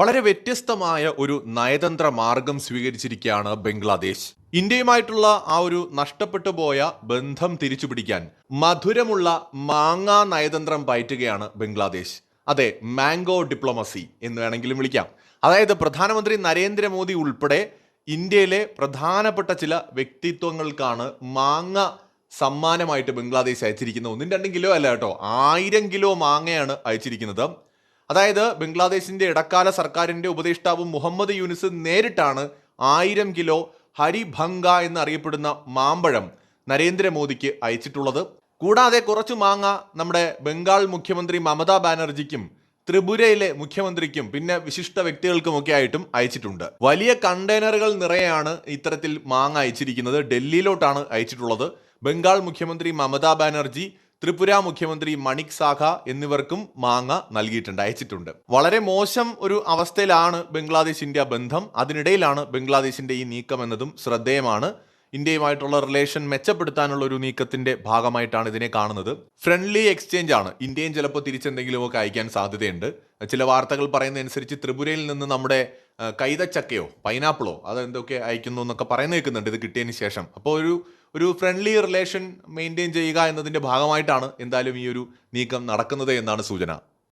വളരെ വ്യത്യസ്തമായ ഒരു നയതന്ത്ര മാർഗം സ്വീകരിച്ചിരിക്കുകയാണ് ബംഗ്ലാദേശ്. ഇന്ത്യയുമായിട്ടുള്ള ആ ഒരു നഷ്ടപ്പെട്ടു പോയ ബന്ധം തിരിച്ചുപിടിക്കാൻ മധുരമുള്ള മാങ്ങാ നയതന്ത്രം പയറ്റുകയാണ് ബംഗ്ലാദേശ്. അതെ മാംഗോ ഡിപ്ലോമസി എന്ന് വേണമെങ്കിലും വിളിക്കാം. അതായത് പ്രധാനമന്ത്രി നരേന്ദ്രമോദി ഉൾപ്പെടെ ഇന്ത്യയിലെ പ്രധാനപ്പെട്ട ചില വ്യക്തിത്വങ്ങൾക്കാണ് മാങ്ങ സമ്മാനമായിട്ട് ബംഗ്ലാദേശ് അയച്ചിരിക്കുന്നത്. ഒന്നും രണ്ടും കിലോ അല്ല കേട്ടോ. ആയിരം കിലോ മാങ്ങയാണ് അയച്ചിരിക്കുന്നത്. അതായത് ബംഗ്ലാദേശിന്റെ ഇടക്കാല സർക്കാരിന്റെ ഉപദേഷ്ടാവ് മുഹമ്മദ് യൂനിസ് നേരിട്ടാണ് ആയിരം കിലോ ഹരിഭംഗ എന്നറിയപ്പെടുന്ന മാമ്പഴം നരേന്ദ്രമോദിക്ക് അയച്ചിട്ടുള്ളത്. കൂടാതെ കുറച്ചു മാങ്ങ നമ്മുടെ ബംഗാൾ മുഖ്യമന്ത്രി മമതാ ബാനർജിക്കും ത്രിപുരയിലെ മുഖ്യമന്ത്രിക്കും പിന്നെ വിശിഷ്ട വ്യക്തികൾക്കുമൊക്കെ ആയിട്ടും അയച്ചിട്ടുണ്ട്. വലിയ കണ്ടെയ്നറുകൾ നിറയാണ് ഇത്തരത്തിൽ മാങ്ങ അയച്ചിരിക്കുന്നത്. ഡൽഹിയിലോട്ടാണ് അയച്ചിട്ടുള്ളത്. ബംഗാൾ മുഖ്യമന്ത്രി മമതാ ബാനർജി ത്രിപുര മുഖ്യമന്ത്രി മണിക് സാഖ എന്നിവർക്കും മാങ്ങ നൽകിയിട്ടുണ്ട് അയച്ചിട്ടുണ്ട്. വളരെ മോശം ഒരു അവസ്ഥയിലാണ് ബംഗ്ലാദേശ് ഇന്ത്യ ബന്ധം. അതിനിടയിലാണ് ബംഗ്ലാദേശിന്റെ ഈ നീക്കം എന്നതും ശ്രദ്ധേയമാണ്. ഇന്ത്യയുമായിട്ടുള്ള റിലേഷൻ മെച്ചപ്പെടുത്താനുള്ള ഒരു നീക്കത്തിന്റെ ഭാഗമായിട്ടാണ് ഇതിനെ കാണുന്നത്. ഫ്രണ്ട്ലി എക്സ്ചേഞ്ച് ആണ്. ഇന്ത്യയും ചിലപ്പോൾ തിരിച്ചെന്തെങ്കിലുമൊക്കെ അയക്കാൻ സാധ്യതയുണ്ട്. ചില വാർത്തകൾ പറയുന്നതനുസരിച്ച് ത്രിപുരയിൽ നിന്ന് നമ്മുടെ കൈതച്ചക്കയോ പൈനാപ്പിളോ അതെന്തൊക്കെ അയക്കുന്നു എന്നൊക്കെ പറയുന്ന കേൾക്കുന്നുണ്ട് ഇത് കിട്ടിയതിന് ശേഷം. അപ്പോൾ ഒരു ഒരു ഫ്രണ്ട്ലി റിലേഷൻ മെയിന്റെയിൻ ചെയ്യുക എന്നതിന്റെ ഭാഗമായിട്ടാണ് എന്തായാലും ഈ ഒരു നീക്കം നടക്കുന്നത് എന്നാണ് സൂചന.